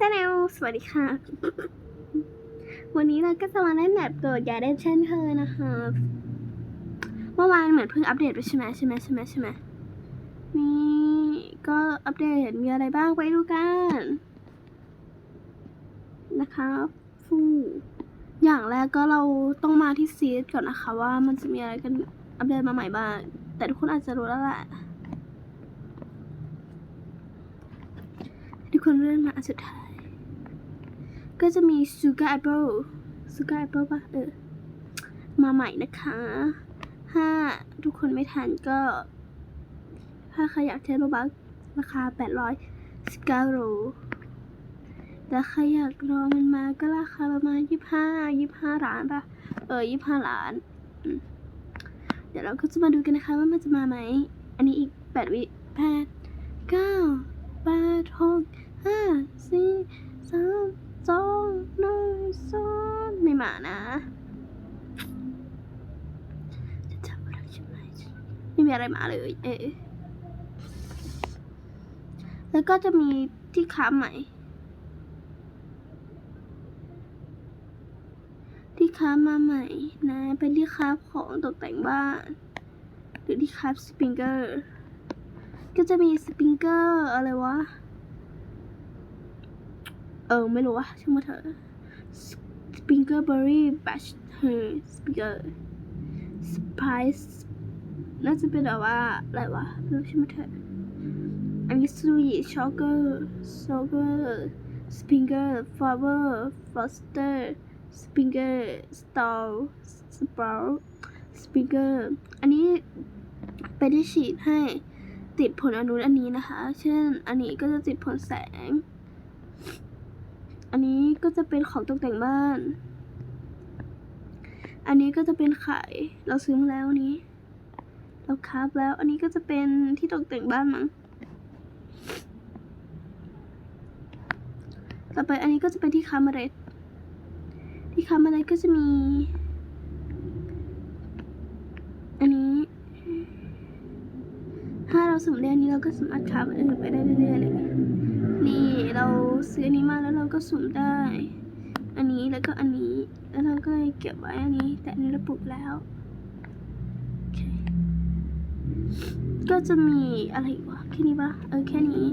ตาแนวสวัสดีค่ะ วันนี้เราก็จะมาเล่นแบบโดดยาได้เช่นเคยนะคะ เมื่อวานเหมือนเพิ่งอัปเดตไปใช่ไหมใช่ไหมใช่ไหมใช่ไหมนี่ก็อัปเดตมีอะไรบ้างไปดูกัน นะคะฟูอย่างแรกก็เราต้องมาที่ซีดก่อนนะคะ ว่ามันจะมีอะไรกันอัปเดตมาใหม่บ้าง แต่ทุกคนอาจจะรู้แล้วแหละทุกคนเลื่อนมาอันสุดท้าย ก็จะมี Sugar Apple Sugar Apple ปะเออ มาใหม่นะคะ ถ้าทุกคนไม่ทันก็ ถ้าใครอยากใช้โรบัคราคา 800สกาโรแต่ใครอยากรอมันมาก็ราคาประมาณ 25 25ล้านปะเออ 25ล้าน เดี๋ยวเราก็จะมาดูกันนะคะว่ามันจะมาไหม อันนี้อีก 8 วิ8 9 8 6 5 4 3 จ้องเลยซ่อนไม่มานะจะจำะไรใช่ไหมไม่มีอะไรมาเลย เออแล้วก็จะมีที่ค้าใหม่ ที่ค้ามาใหม่นะ เป็นที่ค้าของตกแต่งบ้าน หรือที่ค้าสปริงเกอร์ ก็จะมีสปริงเกอร์อะไรวะ เออ ไม่รู้ว่าช่างมาเถอะสปริงเกอร์เบอร์รี่แบชเฮอร์สปริงเกอร์สไปซ์น่าจะเป็นแบบว่า อะไรวะไม่รู้ช่างมาเถอะอันนี้ซูยิช็อกเกอร์ช็อกเกอร์สปริงเกอร์ฟลาเวอร์ฟอสเตอร์สปริงเกอร์สตอลสปราวสปริงเกอร์อันนี้ไปได้ฉีดให้ติดผลอนุอันนี้นะคะ เช่น อันนี้ก็จะติดผลแสง อันนี้ก็จะเป็นของตกแต่งบ้าน อันนี้ก็จะเป็นไข่เราซื้อมาแล้วนี้ เราคาฟแล้ว อันนี้ก็จะเป็นที่ตกแต่งบ้านมั้ง ต่อไปอันนี้ก็จะเป็นที่ค้าเมล็ด ที่ค้าเมล็ดก็จะมี อันนี้ถ้าเราสมเรียนนี้เราก็สามารถค้าอันอื่นไปได้เรื่อยๆเลยนี่ เราซื้ออันนี้มาแล้วเราก็สุ่มได้ อันนี้แล้วก็อันนี้ แล้วเราก็เก็บไว้อันนี้ แต่อันนี้เราปลูกแล้ว ก็จะมีอะไรอีกวะแค่นี้ปะเออแค่นี้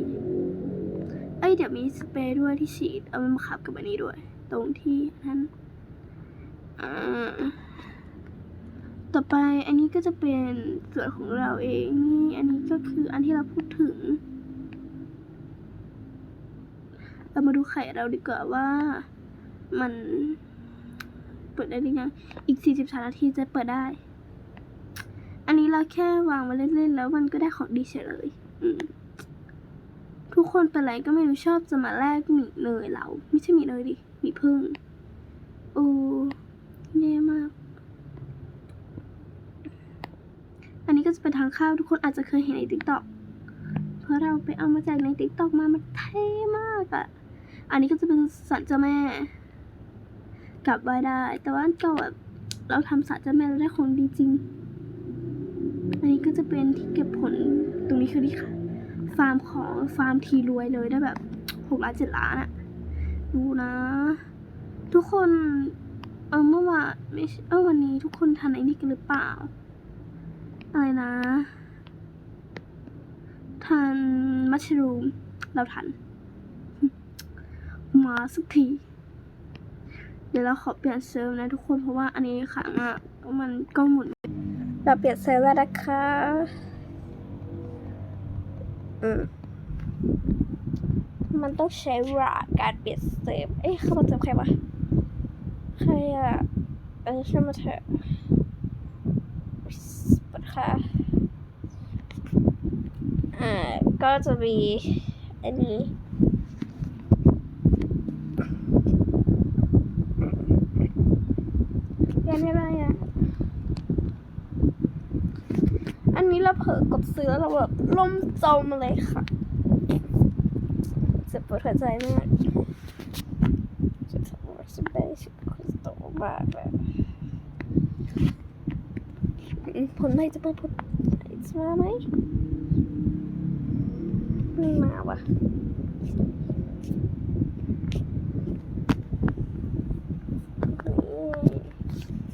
เอ้ยเดี๋ยวมีสเปรย์ด้วยที่ฉีด เอาไว้มาขับกับอันนี้ด้วย ตรงที่นั้นอ่าต่อไปอันนี้ก็จะเป็นส่วนของเราเองนี่อันนี้ก็คืออันที่เราพูดถึง เรามาดูไข่เราดีกว่าว่ามันเปิดได้หรือยัง อีก 43 นาทีจะเปิดได้ อันนี้เราแค่วางมาเล่นๆ แล้วมันก็ได้ของดีเฉยเลยทุกคนเป็นไรก็ไม่รู้ชอบจะมาแลกหมี่เนยเรา ไม่ใช่หมีเนยดิหมีพึ่ง โอ้แย่มาก อันนี้ก็จะเป็นทางข้าวทุกคนอาจจะเคยเห็นในติ๊กต็อกเพราะเราไปเอามาจากในติ๊กต็อกมา มันเท่มากอะ่ะ อันนี้ก็จะเป็นสันเจ้าแม่ กลับไว้ได้ แต่ว่าก็แบบเราทำสันเจ้าแม่แล้วได้ของดีจริง อันนี้ก็จะเป็นที่เก็บผลตรงนี้คือที่ค่ะฟาร์มของฟาร์มทีรวยเลยได้แบบหกล้านเจ็ดล้านอะดูนะ ทุกคนเออเมื่อวานไม่ใช่เออวันนี้ทุกคนทันไอ้นี่กันหรือเปล่า อะไรนะทันมัชรูมเราทัน มาสักที เดี๋ยวเราขอเปลี่ยนเซิร์ฟนะทุกคนเพราะว่าอันนี้ขังอะมันกล้องหมุนเราเปลี่ยนเซิร์ฟแล้วนะคะอืมมันต้องใช้เวลาการเปลี่ยนเซิร์ฟเอ้ยเขาบอกจะใครวะใครอะเออช่วยมาเถอะเปิดค่ะอ่าก็จะมีอันนี้ เรียนอะไรอะอันนี้เราเผลอกดซื้อแล้วเราแบบล่มจมเลยค่ะเจ็บปวดหัวใจมากจะทำว่าสเปซคุณโตมากเลยผลไหนจะเป็นผลไหนจะมาไหมไม่มาว่ะ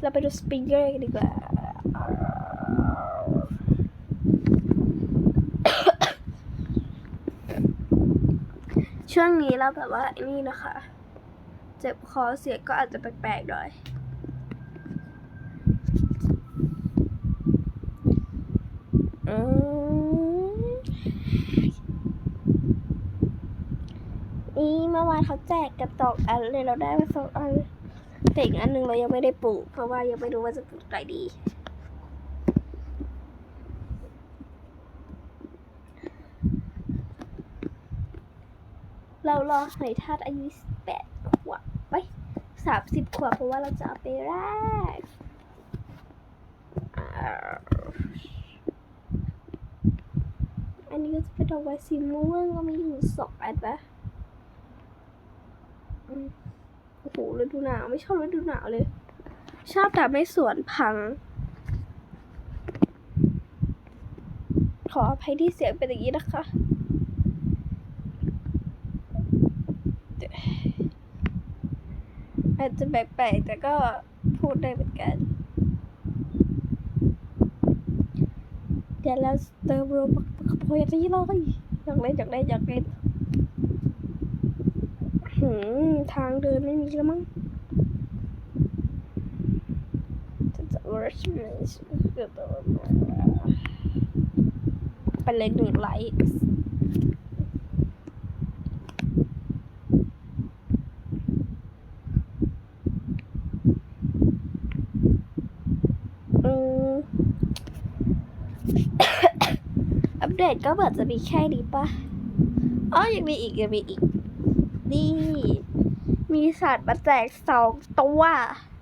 เราไปดูสปริงเกอร์กันดีกว่าช่วงนี้เราแบบว่าอนี่นะคะ เจ็บคอเสียก็อาจจะแปลกๆหน่อยอืมนี่เมื่อวานเขาแจกกันสองอันเลยเราได้มาสองอัน แต่อีกอันหนึ่งเรายังไม่ได้ปลูก เพราะว่ายังไม่รู้ว่าจะปลูกอะไรดี เรารอหอยทากอายุแปดขวบไปสามสิบขวบเพราะว่าเราจะเอาไปแรกอันนี้ก็จะเป็นดอกไม้สีม่วงก็มีอยู่สองอันปะ โหฤดูหนาว ไม่ชอบฤดูหนาวเลย ชอบแต่ไม่สวนพัง ขออภัยที่เสียงเป็นอย่างนี้นะคะอาจจะแปลกๆแต่ก็พูดได้เหมือนกัน เดี๋ยวเราเติมโรบักพอยที่เราอยากเล่นอยากเล่นอยากเล่น ทางเดินไม่มีแล้วมั้งจะวอร์ชเมนเกิดตัวไปเลยหนึ่งไลค์อัปเดตก็เหมือนจะมีแค่นี้ปะอ๋อยังมีอีกยังมีอีกนี่ มีสัตว์มาแจกสองตัว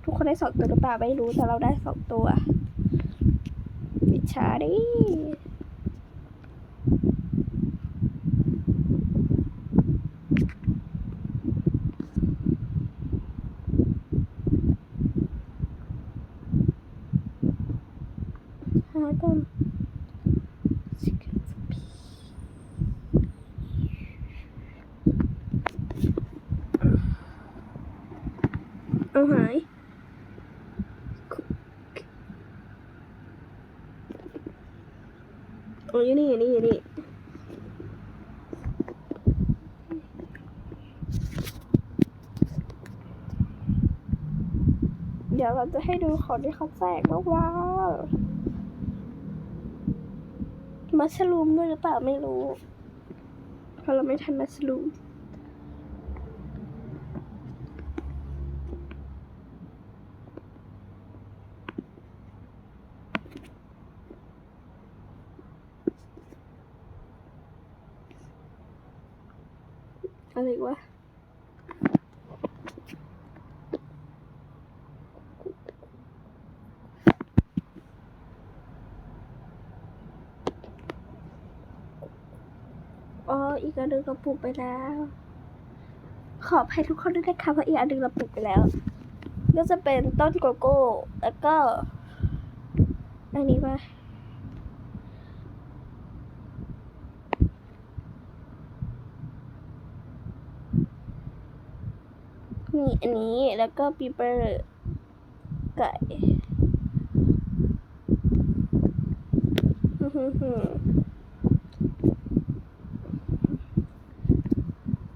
ทุกคนได้สองตัวหรือเปล่าไม่รู้แต่เราได้สองตัวอิจฉาดิหาก่อน เอาหาย โอ้ยนี่นี่นี่เดี๋ยวเราจะให้ดูของที่เขาแจกนะว้าวมัสลูมด้วยหรือเปล่าไม่รู้เพราะเราไม่ทันมัสลูม อะไรวะอ๋ออีกอันหนึ่งเราปลูกไปแล้ว ขออภัยทุกคนด้วยนะคะเพราะอีกอันหนึ่งเราปลูกไปแล้ว ก็จะเป็นต้นโกโก้ แล้วก็ อันนี้ว่า มี อันนี้แล้วก็ปีเปอร์ไก่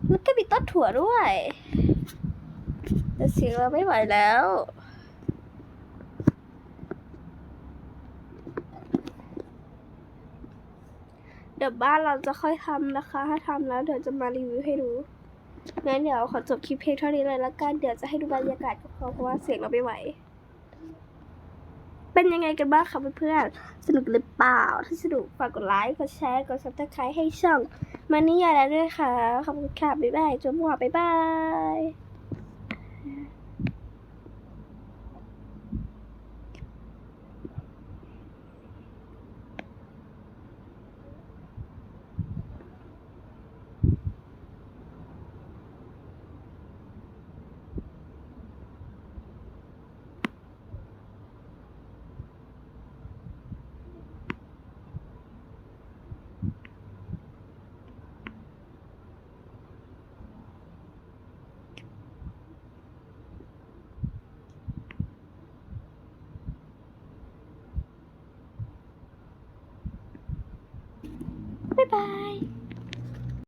แล้วก็มีต้นถั่วด้วย แต่เสียงเราไม่ไหวแล้วเดี๋ยวบ้านเราจะค่อยทำนะคะ ถ้าทำแล้วเดี๋ยวจะมารีวิวให้ดู งั้นเดี๋ยวขอจบคลิปเพียงเท่านี้เลยละกัน เดี๋ยวจะให้ดูบรรยากาศก็พอเพราะว่าเสียงเราไม่ไหว เป็นยังไงกันบ้างคะเพื่อนๆ สนุกหรือเปล่า ถ้าสนุกฝากกดไลค์ กดแชร์ กดซับสไครต์ให้ช่อง มันนี่ยาแล้วด้วยค่ะ ขอบคุณค่ะ บ๊ายบายจบหัวบ๊ายบาย